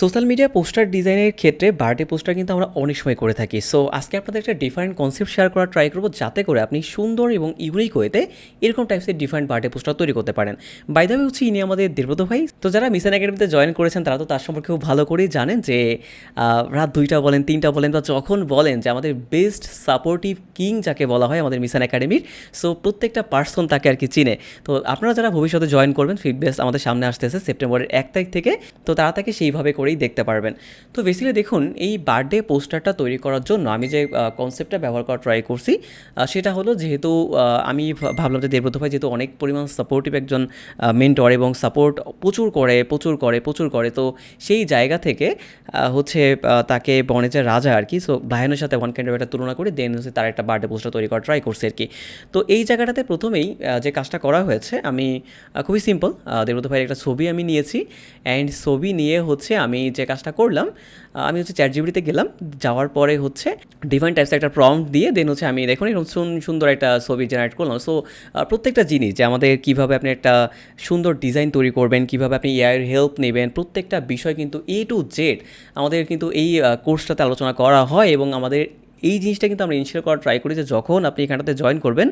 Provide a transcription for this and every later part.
Social media poster ডিজাইনের ক্ষেত্রে birthday poster কিন্তু আমরা অনেক সময় করে থাকি। সো আজকে আপনাদের একটা ডিফারেন্ট কনসেপ্ট শেয়ার করার ট্রাই করব, যাতে করে আপনি সুন্দর এবং ইউনিক ওয়েতে এরকম টাইপসের ডিফারেন্ট বার্থডে পোস্টার তৈরি করতে পারেন। বাই দ্য হচ্ছে ইনি আমাদের দেবব্রত ভাই। তো যারা মিশন একাডেমিতে জয়েন করেছেন, তারা তো তার সম্পর্কে খুব ভালো করেই জানেন যে রাত দুইটা বলেন, তিনটা বলেন বা যখন বলেন যে আমাদের বেস্ট সাপোর্টিভ কিং যাকে বলা হয় আমাদের মিশন একাডেমির সো প্রত্যেকটা পার্সন তাকে আর কি চিনে। তো আপনারা যারা ভবিষ্যতে জয়েন করবেন ফিডবেস আমাদের সামনে আসতেছে সেপ্টেম্বরের এক তারিখ থেকে। তো তারা তাকে সেইভাবে করেই দেখতে পারবেন। তো বেসিক্যালি দেখুন, এই বার্থডে পোস্টারটা তৈরি করার জন্য আমি যে কনসেপ্টটা ব্যবহার করার ট্রাই করছি সেটা হলো যেহেতু আমি ভাবলাম যে দেবব্রত ভাই যেহেতু অনেক পরিমাণ সাপোর্টিভ একজন মেন্টর এবং সাপোর্ট প্রচুর করে প্রচুর করে প্রচুর করে, তো সেই জায়গা থেকে হচ্ছে তাকে তাকে যে রাজা আর কি সো ভাইয়ানের সাথে ওয়ান কাইন্ড একটা তুলনা করে দেন হচ্ছে তার একটা বার্থডে পোস্টার তৈরি করার ট্রাই করছে আর কি। তো এই জায়গাটাতে প্রথমেই যে কাজটা করা হয়েছে, আমি খুবই সিম্পল দেবব্রত ভাইয়ের একটা ছবি আমি নিয়েছি অ্যান্ড ছবি নিয়ে হচ্ছে আমি যে কাজটা করলাম আমি হচ্ছে চ্যাট জিবিটিতে গেলাম, যাওয়ার পরে হচ্ছে ডিফারেন্ট টাইপস একটা প্রম্পট দিয়ে দেন হচ্ছে আমি দেখুন এরকম সুন্দর একটা ছবি জেনারেট করলাম। সো প্রত্যেকটা জিনিস যে আমাদের কীভাবে আপনি একটা সুন্দর ডিজাইন তৈরি করবেন, কীভাবে আপনি এআইয়ের হেল্প নেবেন, প্রত্যেকটা বিষয় কিন্তু এ টু জেড আমাদের কিন্তু এই কোর্সটাতে আলোচনা করা হয় এবং আমাদের এই জিনিসটা কিন্তু আমরা ইনশিওর করার ট্রাই করি যে যখন আপনি এখানটাতে জয়েন করবেন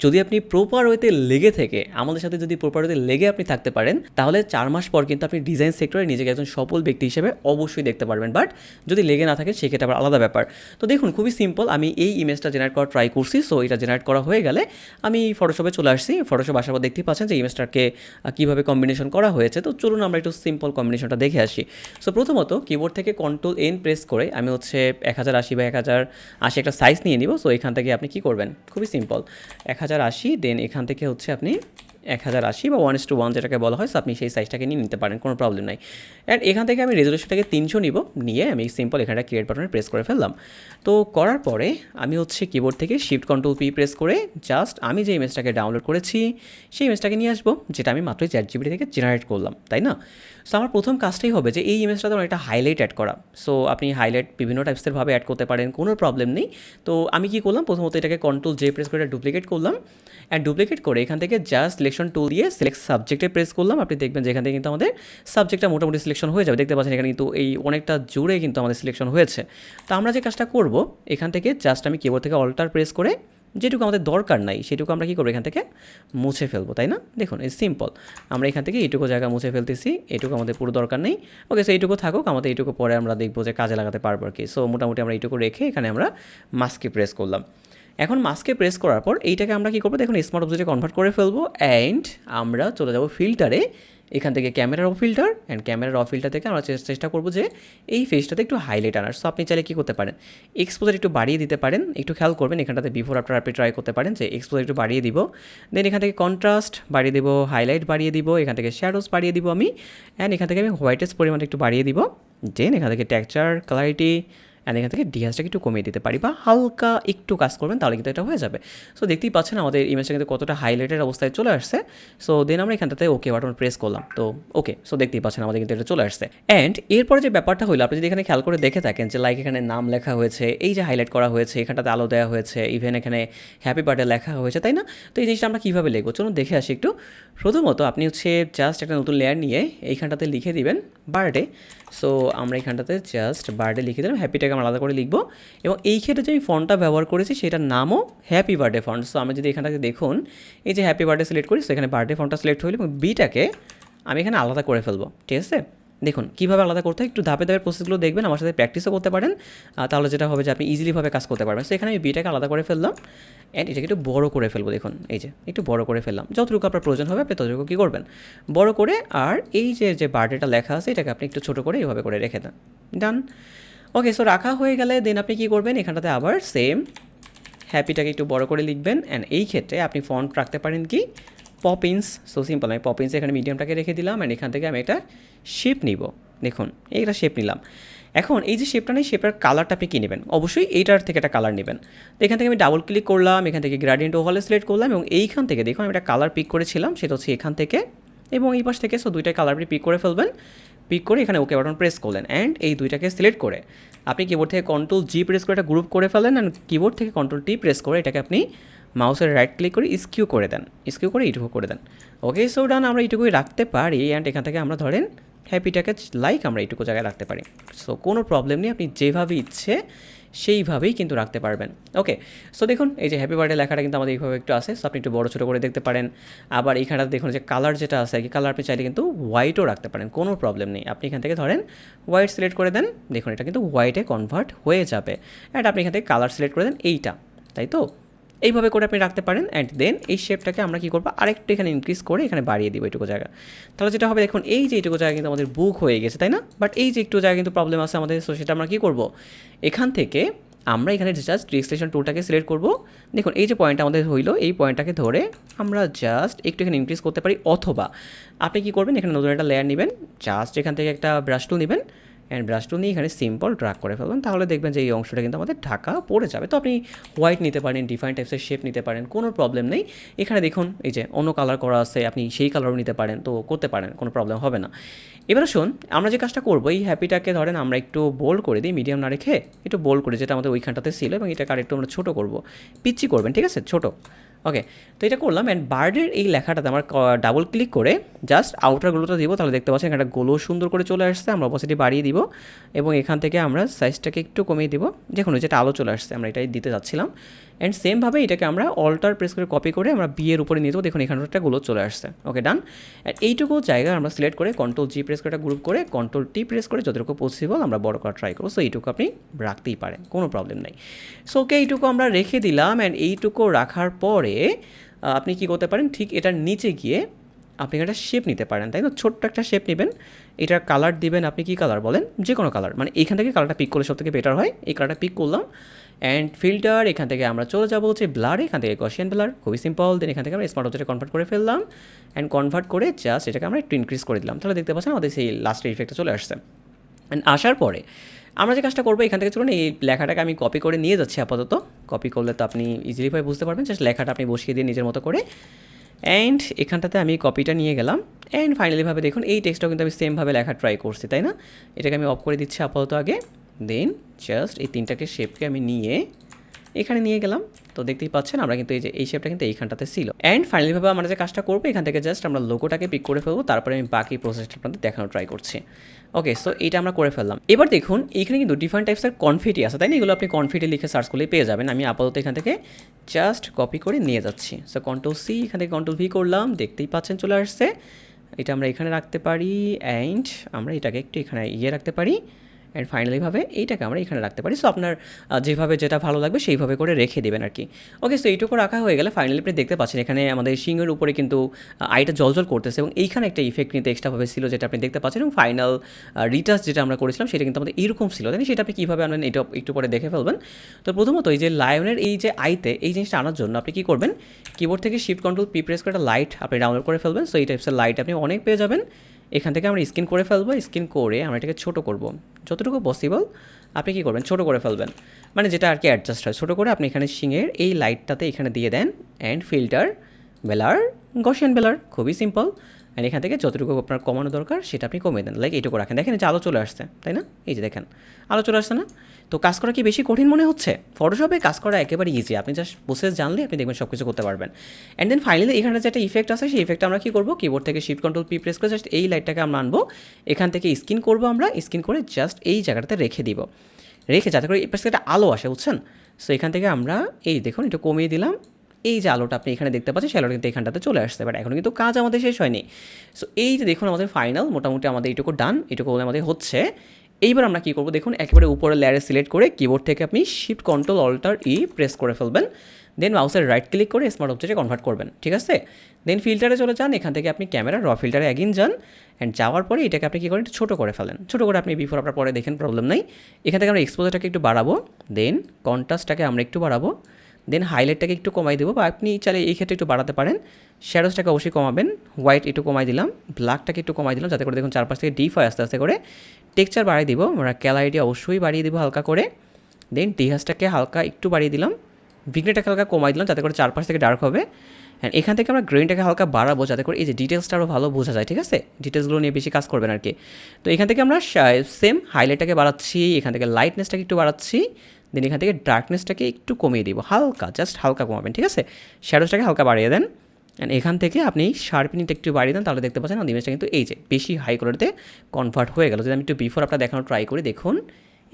যদি আপনি প্রপার ওয়েতে লেগে থেকে, আমাদের সাথে যদি প্রপার ওয়েতে লেগে আপনি থাকতে পারেন, তাহলে চার মাস পর কিন্তু আপনি ডিজাইন সেক্টরে নিজেকে একজন সফল ব্যক্তি হিসেবে অবশ্যই দেখতে পারবেন। বাট যদি লেগে না থাকে সেক্ষেত্রে আবার আলাদা ব্যাপার। তো দেখুন, খুবই সিম্পল আমি এই ইমেজটা জেনারেট করা ট্রাই করছি। সো এটা জেনারেট করা হয়ে গেলে আমি ফটোশপে চলে আসছি। ফটোশপ আসার পর দেখতেই পাচ্ছেন যে ইমেজটাকে কীভাবে কম্বিনেশন করা হয়েছে। তো চলুন আমরা একটু সিম্পল কম্বিনেশনটা দেখে আসি। সো প্রথমত কিবোর্ড থেকে কন্ট্রোল এন প্রেস করে আমি হচ্ছে এক হাজার আশি বা এক হাজার আশি একটা সাইজ নিয়ে নিব। সো এখান থেকে আপনি কি করবেন? খুবই সিম্পল এক হাজার আশি দেন এখান থেকে হচ্ছে আপনি এক হাজার আশি বা ওয়ান টু ওয়ান যেটাকে বলা হয় সো আপনি সেই সাইজটাকে নিয়ে নিতে পারেন, কোনো প্রবলেম নাই। অ্যান্ড এখান থেকে আমি রেজলিউশনটাকে তিনশো নিব, নিয়ে আমি সিম্পল এখানটা ক্রিয়েট বাটনে প্রেস করে ফেললাম। তো করার পরে আমি হচ্ছে কিবোর্ড থেকে শিফট কন্ট্রোল পি প্রেস করে জাস্ট আমি যে ইমেজটাকে ডাউনলোড করেছি, সেই ইমেজটাকে নিয়ে আসব, যেটা আমি মাত্রই চ্যাট জিবি থেকে জেনারেট করলাম, তাই না? সো আমার প্রথম কাজটাই হবে যে এই ইমেজটাতে আমার একটা হাইলাইট অ্যাড করা। সো আপনি হাইলাইট বিভিন্ন টাইপসের ভাবে অ্যাড করতে পারেন, কোনো প্রবলেম নেই। তো আমি কি করলাম? প্রথমত এটাকে কন্ট্রোল জে প্রেস করে ডুপ্লিকেট করলাম। অ্যান্ড ডুপ্লিকেট করে এখান থেকে জাস্ট সিলেকশন টুল দিয়ে সিলেক্ট সাবজেক্টে প্রেস করলাম। আপনি দেখবেন যে এখান থেকে কিন্তু আমাদের সাবজেক্টটা মোটামুটি সিলেকশন হয়ে যাবে। দেখতে পাচ্ছেন এখানে কিন্তু এই অনেকটা জুড়ে কিন্তু আমাদের সিলেকশন হয়েছে। তো আমরা যে কাজটা করব, এখান থেকে জাস্ট আমি কিবোর্ড থেকে অল্টার প্রেস করে যেটুকু আমাদের দরকার নাই, সেটুকু আমরা কী করব? এখান থেকে মুছে ফেলব, তাই না? দেখুন এই সিম্পল আমরা এখান থেকে এইটুকু জায়গা মুছে ফেলতেছি, এটুকু আমাদের পুরো দরকার নেই। ওকে সো এইটুকু থাকুক, আমাদের এইটুকু পরে আমরা দেখব যে কাজে লাগাতে পারব আর কি। সো মোটামুটি আমরা এইটুকু রেখে এখানে আমরা মাস্কে প্রেস করলাম। এখন মাস্কে প্রেস করার পর এইটাকে আমরা কী করব? দেখুন স্মার্ট অবজেক্টে কনভার্ট করে ফেলব অ্যান্ড আমরা চলে যাব ফিল্টারে এখান থেকে ক্যামেরার অফ ফিল্টার অ্যান্ড ক্যামেরার অফ ফিল্টার থেকে আমরা চেষ্টা করব যে এই ফেসটাতে একটু হাইলাইট আনার। সো আপনি চাইলে কী করতে পারেন? এক্সপোজার একটু বাড়িয়ে দিতে পারেন। একটু খেয়াল করবেন এখানটাতে বিফোর আফটার আপনি ট্রাই করতে পারেন যে এক্সপোজার একটু বাড়িয়ে দিব। দেন এখান থেকে কন্ট্রাস্ট বাড়িয়ে দিব হাইলাইট বাড়িয়ে দিব, এখান থেকে শ্যাডোস বাড়িয়ে দিব আমি। অ্যান্ড এখান থেকে আমি হোয়াইটেস পরিমাণটা একটু বাড়িয়ে দিব। দেন এখান থেকে টেক্সচার ক্লারিটি অ্যান্ড এখান থেকে ডিহাসটাকে একটু কমিয়ে দিতে পারি বা হালকা একটু কাজ করবেন, তাহলে কিন্তু এটা হয়ে যাবে। সো দেখতেই পাচ্ছেন আমাদের ইমেজটা কিন্তু কতটা হাইলাইটের অবস্থায় চলে আসছে। সো দেন আমরা এখানটাতে ওকে বাটন প্রেস করলাম। তো ওকে সো দেখতেই পাচ্ছেন আমাদের কিন্তু এটা চলে আসছে। অ্যান্ড এরপরে যে ব্যাপারটা হলো আপনি যদি এখানে খেয়াল করে দেখে থাকেন যে লাইক এখানে নাম লেখা হয়েছে, এই যে হাইলাইট করা হয়েছে, এখানটাতে আলো দেওয়া হয়েছে ইভেন এখানে হ্যাপি বার্থডে লেখা হয়েছে, তাই না? তো এই জিনিসটা আমরা কীভাবে লিখব? চলুন দেখে আসি একটু। প্রথমত আপনি হচ্ছে জাস্ট একটা নতুন লেয়ার নিয়ে এইখানটাতে লিখে দিবেন বার্থডে সো আমরা এখানটাতে জাস্ট বার্থডে লিখে দিলাম। হ্যাপিটাকে আমরা আলাদা করে লিখব। এবং এই ক্ষেত্রে যে আমি ফন্টটা ব্যবহার করেছি, সেটার নামও হ্যাপি বার্থডে ফন্ট সো আমি যদি এখানটাতে দেখুন, এই যে হ্যাপি বার্থডে সিলেক্ট করি সো এখানে বার্থডে ফন্টটা সিলেক্ট হইল এবং বিটাকে আমি এখানে আলাদা করে ফেলব। ঠিক আছে? দেখুন, কীভাবে আলাদা করতে হয়, একটু ধাপে ধাপে প্রসেসগুলো দেখবেন, আমার সাথে প্র্যাকটিসও করতে পারেন। তাহলে যেটা হবে যে আপনি ইজিলিভাবে কাজ করতে পারবেন। সো এখানে আমি বিটাকে আলাদা করে ফেললাম অ্যান্ড এটাকে একটু বড় করে ফেলব, দেখুন। এই যে, একটু বড় করে ফেললাম। যতটুকু আপনার প্রয়োজন হবে, আপনি ততটুকু কী করবেন? বড় করে আর এই যে যে বার্থডেটা লেখা আছে, এটাকে আপনি একটু ছোটো করে এইভাবে করে রেখে দেন। ডান ওকে সো রাখা হয়ে গেলে দেন আপনি কী করবেন? এখানটাতে আবার সেম হ্যাপিটাকে একটু বড় করে লিখবেন। অ্যান্ড এই ক্ষেত্রে আপনি ফন্ট রাখতে পারেন কি? পপিন্স সো সিম্পল আমি পপিন্স এখানে মিডিয়ামটাকে রেখে দিলাম। অ্যান্ড এখান থেকে আমি একটা শেপ নিব। দেখুন, এইটা শেপ নিলাম। এখন এই যে শেপটা নেই শেপটার কালারটা আপনি কী নেবেন? অবশ্যই এইটার থেকে একটা কালার নেবেন। তো এখান থেকে আমি ডাবল ক্লিক করলাম, এখান থেকে গ্রাডিয়েন্ট ওভালে সিলেক্ট করলাম এবং এইখান থেকে দেখুন আমি একটা কালার পিক করেছিলাম, সেটা হচ্ছে এখান থেকে এবং এই পাশ থেকে সো দুইটাই কালার আপনি পিক করে ফেলবেন। পিক করে এখানে ওকে বাটন প্রেস করলেন অ্যান্ড এই দুইটাকে সিলেক্ট করে আপনি কিবোর্ড থেকে কন্ট্রোল জি প্রেস করে একটা গ্রুপ করে ফেলেন অ্যান্ড কিবোর্ড থেকে কন্ট্রোল টি প্রেস করে এটাকে আপনি মাউসের রাইট ক্লিক করে স্কিউ করে দেন স্কিউ করে এইটুকু করে দেন। ওকে সো ডান আমরা এইটুকুই রাখতে পারি অ্যান্ড এখান থেকে আমরা ধরেন হ্যাপিটাকে লাইক আমরা এইটুকু জায়গায় রাখতে পারি। সো কোনো প্রবলেম নেই, আপনি যেভাবে ইচ্ছে সেইভাবেই কিন্তু রাখতে পারবেন। ওকে সো দেখুন, এই যে হ্যাপি বার্থডে লেখাটা কিন্তু আমাদের এইভাবে একটু আসে সো আপনি একটু বড়ো ছোটো করে দেখতে পারেন। আবার এইখানটাতে দেখুন, যে কালার যেটা আছে কি কালার আপনি চাইলে কিন্তু হোয়াইটও রাখতে পারেন, কোনো প্রবলেম নেই। আপনি এখান থেকে ধরেন হোয়াইট সিলেক্ট করে দেন, দেখুন এটা কিন্তু হোয়াইটে কনভার্ট হয়ে যাবে। অ্যান্ড আপনি এখান থেকে কালার সিলেক্ট করে দেন, এইটা, তাই তো? এইভাবে করে আপনি রাখতে পারেন অ্যান্ড দেন এই শেপটাকে আমরা কী করব? আরেকটু এখানে ইনক্রিজ করে এখানে বাড়িয়ে দিব এইটুকু জায়গা। তাহলে যেটা হবে, দেখুন, এই যে এইটুকু জায়গা কিন্তু আমাদের বুক হয়ে গেছে, তাই না? বাট এই যে একটু জায়গা কিন্তু প্রবলেম আছে আমাদের সো সেটা আমরা কী করব? এখান থেকে আমরা এখানে জাস্ট রিক্সলেশন টুলটাকে সিলেক্ট করব। দেখুন, এই যে পয়েন্টটা আমাদের হইল, এই পয়েন্টটাকে ধরে আমরা জাস্ট একটু এখানে ইনক্রিজ করতে পারি, অথবা আপনি কি করবেন, এখানে নতুন একটা লেয়ার নেবেন জাস্ট এখান থেকে একটা ব্রাশ টুল নেবেন অ্যান্ড ব্রাশ নিয়ে এখানে সিম্পল ড্রাগ করে ফেলবেন তাহলে দেখবেন যে এই অংশটা কিন্তু আমাদের ঢাকা পড়ে যাবে। তো আপনি হোয়াইট নিতে পারেন ডিফারেন্ট টাইপসের শেপ নিতে পারেন, কোনো প্রবলেম নেই। এখানে দেখুন, এই যে অন্য কালার করা আছে, আপনি সেই কালারও নিতে পারেন, তো করতে পারেন, কোনো প্রবলেম হবে না। এবারে শোন আমরা যে কাজটা করব, এই হ্যাপিটাকে ধরেন আমরা একটু বোল্ড করে দিই মিডিয়াম না রেখে একটু বোল্ড করে যেটা আমাদের ওইখানটাতে ছিল, এবং এটাকে আর একটু আমরা ছোটো করব। পিচ্ছি করবেন, ঠিক আছে? ছোটো। ওকে তো এটা করলাম অ্যান্ড বার্ডের এই লেখাটাতে আমার ডাবল ক্লিক করে জাস্ট আউটার গ্লোটা দিব, তাহলে দেখতে পাচ্ছেন একটা গোলো সুন্দর করে চলে আসছে, আমরা অপোসিটি বাড়িয়ে দিব এবং এখান থেকে আমরা সাইজটাকে একটু কমিয়ে দিব। দেখুন যেটা আলো চলে আসছে, আমরা এটাই দিতে যাচ্ছিলাম। অ্যান্ড সেমভাবে এটাকে আমরা অল্টার প্রেস করে কপি করে আমরা বিয়ের উপরে নিয়ে যাব। দেখুন, এখানে একটা গোলো চলে আসছে। ওকে ডান অ্যান্ড এইটুকু জায়গা আমরা সিলেক্ট করে কন্ট্রোল জি প্রেস করে একটা গ্রুপ করে কন্ট্রোল টি প্রেস করে যতটুকু পসিবল আমরা বড় করা ট্রাই করব। সো এইটুকু আপনি রাখতেই পারেন, কোনো প্রবলেম নেই। সো ওকে এইটুকু আমরা রেখে দিলাম অ্যান্ড এইটুকু রাখার পরে আপনি কি করতে পারেন? ঠিক এটার নিচে গিয়ে আপনি একটা শেপ নিতে পারেন, তাই না? ছোট্ট একটা শেপ নেবেন। এটার কালার দিবেন আপনি কি কালার বলেন? যে কোনো কালার মানে এখান থেকে কালারটা পিক করলে সব থেকে বেটার হয়। এই কালারটা পিক করলাম। অ্যান্ড ফিল্টার এখান থেকে আমরা চলে যাব হচ্ছে ব্লার এখান থেকে কশিয়ান ব্লার খুবই সিম্পল দেন এখান থেকে আমরা স্মার্ট অবজেক্টে কনভার্ট করে ফেললাম। অ্যান্ড কনভার্ট করে জাস্ট এটাকে আমরা একটু ইনক্রিজ করে দিলাম। তাহলে দেখতে পাচ্ছেন আমাদের সেই লাস্টের ইফেক্টটা চলে আসছে। অ্যান্ড আসার পরে আমরা যে কাজটা করব, এখান থেকে চলুন, এই লেখাটাকে আমি কপি করে নিয়ে যাচ্ছি আপাতত। কপি করলে তো আপনি ইজিলিভাবে বুঝতে পারবেন জাস্ট লেখাটা আপনি বসিয়ে দিয়ে নিজের মতো করে। অ্যান্ড এখানটাতে আমি কপিটা নিয়ে গেলাম। অ্যান্ড ফাইনালিভাবে দেখুন, এই টেক্সটটাও কিন্তু আমি সেমভাবে লেখা ট্রাই করছি, তাই না? এটাকে আমি অফ করে দিচ্ছি আপাতত আগে। দেন জাস্ট এই তিনটাকে শেপকে আমি নিয়ে এখানে নিয়ে গেলাম। তো দেখতেই পাচ্ছেন, আমরা কিন্তু এই যে, এই শেপটা কিন্তু এইখানটাতে ছিল। অ্যান্ড ফাইনালিভাবে আমরা যে কাজটা করব, এখান থেকে জাস্ট আমরা লোগোটাকে পিক করে ফেলব, তারপরে আমি বাকি প্রসেসটা আপনাদের দেখানোর ট্রাই করছি। ওকে সো এটা আমরা করে ফেললাম। এবার দেখুন এখানে কিন্তু ডিফারেন্ট টাইপসের কনফিটি আছে, তাই না? এগুলো আপনি কনফিটি লিখে সার্চ করলে পেয়ে যাবেন। আমি আপাতত এখান থেকে জাস্ট কপি করে নিয়ে যাচ্ছি। সো কন্ট্রোল সি এখান থেকে কন্ট্রোল ভি করলাম, দেখতেই পাচ্ছেন চলে আসছে। এটা আমরা এখানে রাখতে পারি অ্যান্ড আমরা এটাকে একটু এখানে ইয়ে রাখতে পারি। অ্যান্ড ফাইনালিভাবে এইটাকে আমরা এখানে রাখতে পারি। সো আপনার যেভাবে যেটা ভালো লাগবে সেইভাবে করে রেখে দেবেন আর কি। ওকে সো এইটুকু রাখা হয়ে গেলে ফাইনালি আপনি দেখতে পাচ্ছেন এখানে আমাদের শিংয়ের উপরে কিন্তু আইটা জলজল করতেছে এবং এইখানে একটা ইফেক্ট নিতে এক্সট্রাভাবে ছিল যেটা আপনি দেখতে পাচ্ছেন এবং ফাইনাল রিটাচ যেটা আমরা করেছিলাম সেটা কিন্তু আমাদের এরকম ছিল। তাই সেটা আপনি কীভাবে আনবেন এটা একটু পরে দেখে ফেলবেন। তো প্রথমত এই যে লায়নের এই যে আইতে এই জিনিসটা আনার জন্য আপনি কী করবেন? কিবোর্ড থেকে শিফট কন্ট্রোল পি প্রেস করে একটা লাইট আপনি ডাউনলোড করে ফেলবেন। সো এই টাইপসের লাইট আপনি অনেক পেয়ে যাবেন। এখান থেকে আমরা স্ক্রিন করে ফেলব স্ক্রিন করে আমরা এটাকে ছোটো করব। যতটুকু পসিবল আপনি কী করবেন? ছোটো করে ফেলবেন। মানে যেটা আর কি অ্যাডজাস্ট হয়, ছোটো করে আপনি এখানে শিঙের এই লাইটটাতে এখানে দিয়ে then and filter blur Gaussian blur, খুবই সিম্পল অ্যান্ড এখান থেকে যতটুকু আপনার কমানো দরকার, সেটা আপনি কমিয়ে দেন। লাইক এইটুকু রাখেন। দেখেন যে আলো চলে আসছে, তাই না? এই যে দেখেন, আলো চলে আসছে না? তো কাজ করা কি বেশি কঠিন মনে হচ্ছে? ফটোশপে কাজ করা একেবারে ইজি আপনি জাস্ট বসে জানলে আপনি দেখবেন সব কিছু করতে পারবেন। অ্যান্ড দেন ফাইনালি এখানে যে একটা ইফেক্ট আছে, সেই ইফেক্ট আমরা কী করব? কিবোর্ড থেকে শিফট কন্ট্রোল পি প্রেস করে জাস্ট এই লাইটটাকে আমরা আনব। এখান থেকে স্কিন করব আমরা। স্কিন করে জাস্ট এই জায়গাটাতে রেখে দিব। রেখে যাতে করে এই একটা আলো আসে, বুঝছেন? সো এখান থেকে আমরা, এই দেখুন, একটু কমিয়ে দিলাম। এই যে আলোটা আপনি এখানে দেখতে পাচ্ছেন সেই আলোটা কিন্তু এখানটাতে চলে আসতে পারে এখন কিন্তু কাজ আমাদের শেষ হয়নি। সো এই যে দেখুন আমাদের ফাইনাল মোটামুটি আমাদের এইটুকু ডান এটুকু আমাদের হচ্ছে। এইবার আমরা কী করব? দেখুন, একেবারে উপরে লেয়ারে সিলেক্ট করে কিবোর্ড থেকে আপনি shift control alter E press করে ফেলবেন। দেন মাউসের রাইট ক্লিক করে স্মার্ট অবজেক্টে কনভার্ট করবেন, ঠিক আছে? দেন ফিল্টারে চলে যান, এখান থেকে আপনি ক্যামেরা র ফিল্টারে অ্যাগিন যান। অ্যান্ড যাওয়ার পরে এটাকে আপনি কী করেন? একটু ছোটো করে ফেলেন। ছোটো করে আপনি বিফোর আপনার পরে দেখেন প্রবলেম নাই। এখান থেকে আমরা এক্সপোজারটাকে একটু বাড়াবো। দেন কন্ট্রাস্টটাকে আমরা একটু বাড়াবো। দেন হাইলাইটটাকে একটু কমাই দেবো বা আপনি চাইলে এই ক্ষেত্রে একটু বাড়াতে পারেন। শ্যাডোজটাকে অবশ্যই কমাবেন। হোয়াইট একটু কমাই দিলাম। ব্ল্যাকটাকে একটু কমাই দিলাম যাতে করে দেখুন চারপাশ থেকে ডিপ হয় আস্তে আস্তে করে। টেক্সচার বাড়িয়ে দিব। আমরা ক্যালারিটি অবশ্যই বাড়িয়ে দিব হালকা করে। দেন ডিহাসটাকে হালকা একটু বাড়িয়ে দিলাম। ভিগনেটাকে হালকা কমাই দিলাম যাতে করে চারপাশ থেকে ডার্ক হবে। অ্যান্ড এখান থেকে আমরা গ্রেনটাকে হালকা বাড়াবো যাতে করে এই যে ডিটেলসটা আরও ভালো বোঝা যায়, ঠিক আছে? ডিটেলসগুলো নিয়ে বেশি কাজ করবেন আর কি। তো এখান থেকে আমরা সেম হাইলাইটটাকে বাড়াচ্ছি, এখান থেকে লাইটনেসটাকে একটু বাড়াচ্ছি। দেন এখান থেকে ডার্কনেসটাকে একটু কমিয়ে দিব। হালকা জাস্ট হালকা কমাবেন, ঠিক আছে? শ্যাডোসটাকে হালকা বাড়িয়ে দেন। অ্যান্ড এখান থেকে আপনি শার্পিনিংটা একটু বাড়িয়ে দেন, তাহলে দেখতে পাচ্ছেন আমাদের ইমেজটা কিন্তু এই যে, বেশি হাই কোয়ালিটিতে কনভার্ট হয়ে গেল। যদি আমি একটু বিফোর আপনার দেখানো ট্রাই করি, দেখুন।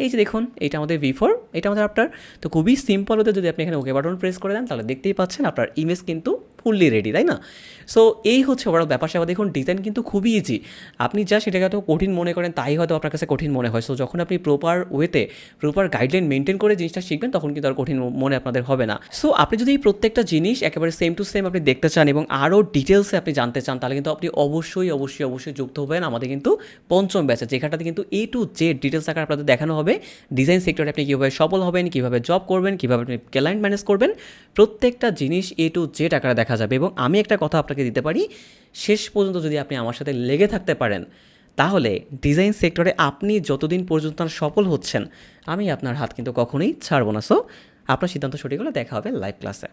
এই যে দেখুন, এটা আমাদের বিফোর এটা আমাদের আপনার। তো খুবই সিম্পল হতে যদি আপনি এখানে ওকে বাটন প্রেস করে দেন, তাহলে দেখতেই পাচ্ছেন আপনার ইমেজ কিন্তু ফুললি রেডি তাই না? সো এই হচ্ছে ওরা ব্যাপার স্যাপার দেখুন ডিজাইন কিন্তু খুবই ইজি আপনি যা সেটাকে হয়তো কঠিন মনে করেন, তাই হয়তো আপনার কাছে কঠিন মনে হয়। সো যখন আপনি প্রপার ওয়েতে প্রপার গাইডলাইন মেনটেন করে জিনিসটা শিখবেন, তখন কিন্তু আর কঠিন মনে আপনাদের হবে না। সো আপনি যদি এই প্রত্যেকটা জিনিস একেবারে সেম টু সেম আপনি দেখতে চান এবং আরও ডিটেলসে আপনি জানতে চান, তাহলে কিন্তু আপনি অবশ্যই অবশ্যই অবশ্যই যুক্ত হবেন আমাদের কিন্তু পঞ্চম ব্যাচে যেখানটাতে কিন্তু এ টু জেড ডিটেলস আকার আপনাদের দেখানো হবে। ডিজাইন সেক্টরে আপনি কীভাবে সফল হবেন, কীভাবে জব করবেন, কীভাবে আপনি ক্লায়েন্ট ম্যানেজ করবেন, প্রত্যেকটা জিনিস এ টু জেড আকারে দেখা যাবে এবং আমি একটা কথা আপনাকে দিতে পারি, শেষ পর্যন্ত যদি আপনি আমার সাথে লেগে থাকতে পারেন, তাহলে ডিজাইন সেক্টরে আপনি যতদিন পর্যন্ত সফল হচ্ছেন, আমি আপনার হাত কিন্তু কখনোই ছাড়ব না। সো আপনার সিদ্ধান্ত সঠিক হলে দেখা হবে লাইভ ক্লাসে